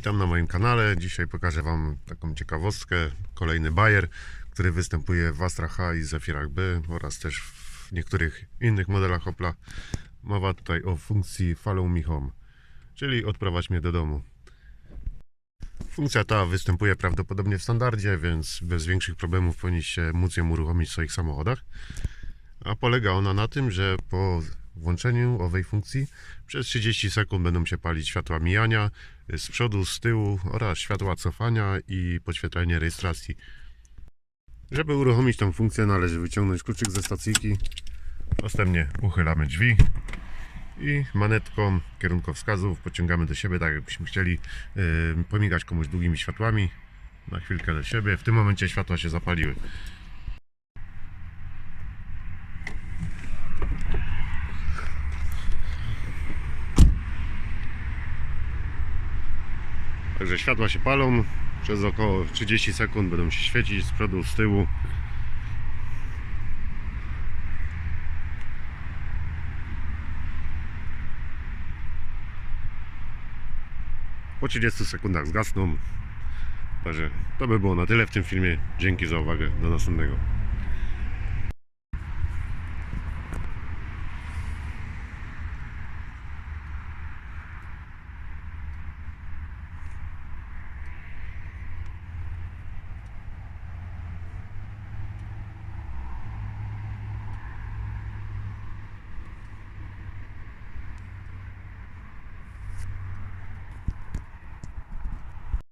Witam na moim kanale. Dzisiaj pokażę Wam taką ciekawostkę. Kolejny Bayer, który występuje w Astra H i Zefirach B oraz też w niektórych innych modelach Opla. Mowa tutaj o funkcji Follow Me Home, czyli odprowadź mnie do domu. Funkcja ta występuje prawdopodobnie w standardzie, więc bez większych problemów powinniście móc ją uruchomić w swoich samochodach. A polega ona na tym, że po włączeniu owej funkcji przez 30 sekund będą się palić światła mijania z przodu, z tyłu oraz światła cofania i podświetlenie rejestracji. Żeby uruchomić tą funkcję należy wyciągnąć kluczyk ze stacyjki. Następnie uchylamy drzwi i manetką kierunkowskazów pociągamy do siebie, tak jakbyśmy chcieli yy, pomigać komuś długimi światłami. Na chwilkę do siebie. W tym momencie światła się zapaliły. Także światła się palą. Przez około 30 sekund będą się świecić z przodu, z tyłu. Po 30 sekundach zgasną. Także to by było na tyle w tym filmie. Dzięki za uwagę. Do następnego.